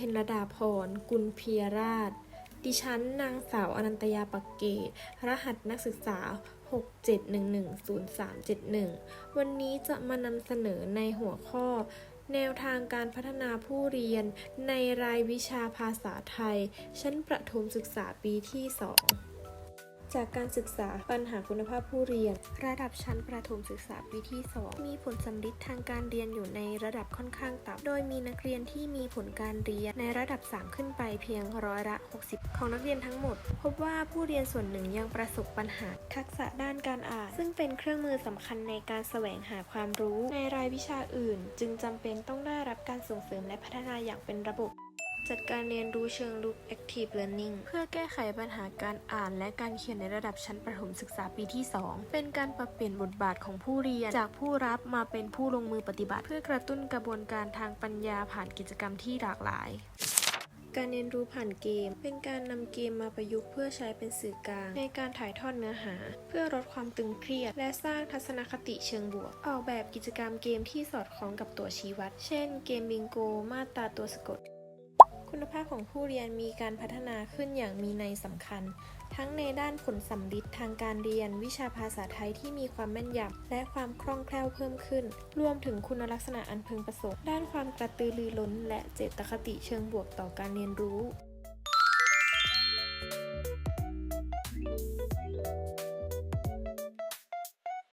เพนรดาพร กุลเพียราช ดิฉันนางสาวอนันตยาปักเกต รหัสนักศึกษา 67110371 วันนี้จะมานำเสนอในหัวข้อ แนวทางการพัฒนาผู้เรียน ในรายวิชาภาษาไทย ชั้นประถมศึกษาปีที่ 2 จากการศึกษาปัญหาคุณภาพผู้เรียน ระดับชั้นประถมศึกษาปีที่ 2 มีผลสำลิดทางการเรียนอยู่ในระดับค่อนข้างต่ำโดยมีนักเรียนที่มีผลการเรียนในระดับ 3 ขึ้นไปเพียงร้อยละ 60 ของนักเรียนทั้งหมด พบว่าผู้เรียนส่วนหนึ่งยังประสบปัญหา ทักษะด้านการอ่าน ซึ่งเป็นเครื่องมือสำคัญในการแสวงหาความรู้ในรายวิชาอื่น จึงจำเป็นต้องได้รับการส่งเสริมและพัฒนาอย่างเป็นระบบ จัดการเรียนรู้เชิงลุก active learning เพื่อแก้ไขปัญหาการอ่านและการเขียนในระดับชั้นประถมศึกษาปีที่ 2 เป็นการปรับเปลี่ยนบทบาทของผู้เรียน จากผู้รับมาเป็นผู้ลงมือปฏิบัติ เพื่อกระตุ้นกระบวนการทางปัญญาผ่านกิจกรรมที่หลากหลายการเรียนรู้ผ่านเกม เป็นการนำเกมมาประยุกต์เพื่อใช้เป็นสื่อกลาง ในการถ่ายทอดเนื้อหา เพื่อลดความตึงเครียด และสร้างทัศนคติเชิงบวก ออกแบบกิจกรรมเกมที่สอดคล้องกับตัวชี้วัด เช่น เกมบิงโก มาตราตัวสะกด คุณภาพของผู้เรียนมีการพัฒนาขึ้นอย่างมีนัยสำคัญ ทั้งในด้านผลสัมฤทธิ์ทางการเรียน วิชาภาษาไทยที่มีความแม่นยำและความคล่องแคล่วเพิ่มขึ้น รวมถึงคุณลักษณะอันพึงประสงค์ ด้านความกระตือรือร้น และเจตคติเชิงบวกต่อการเรียนรู้